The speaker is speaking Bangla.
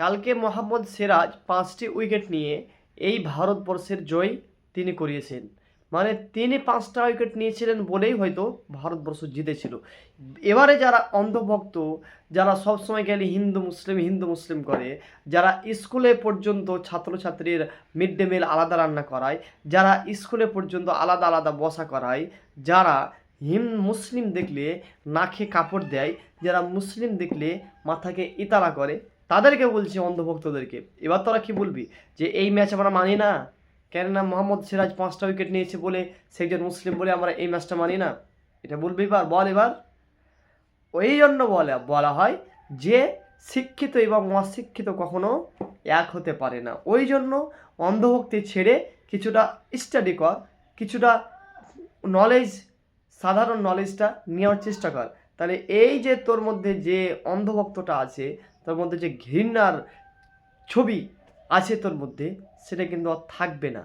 কালকে মোহাম্মদ সিরাজ পাঁচটি উইকেট নিয়ে এই ভারতবর্ষের জয় তিনি করিয়েছেন। মানে তিনি পাঁচটা উইকেট নিয়েছিলেন বলেই হয়তো ভারতবর্ষ জিতেছিল। এবারে যারা অন্ধভক্ত, যারা সবসময় গেলে হিন্দু মুসলিম হিন্দু মুসলিম করে, যারা স্কুলে পর্যন্ত ছাত্রছাত্রীর মিড ডে মিল আলাদা রান্না করায়, যারা স্কুলে পর্যন্ত আলাদা আলাদা বসা করায়, যারা হিম মুসলিম দেখলে নাকে কাপড় দেয়, যারা মুসলিম দেখলে মাথাকে ইতারা করে তাদেরকে বলছি অন্ধভক্তদেরকে। এবার তোরা কি বলবি? যে এই ম্যাচ আমরা মানি না? কেননা মোহাম্মদ সিরাজ পাঁচটা উইকেট নিয়েছে বলে সে একজন মুসলিম বলে আমরা এই ম্যাচটা মানি না। এটা বলবি এবার? বল এবার। ওই জন্য বলা বলা হয় যে শিক্ষিত এবং অশিক্ষিত কখনো এক হতে পারে না। ওই জন্য অন্ধভক্তি ছেড়ে কিছুটা স্টাডি কর, কিছুটা নলেজ সাধারণ নলেজটা নেওয়ার চেষ্টা কর। তাহলে এই যে তোর মধ্যে যে অন্ধভক্তটা আছে তোর মধ্যে যে ঘৃণার ছবি আছে তোর মধ্যে সেটা কিন্তু আর থাকবে না।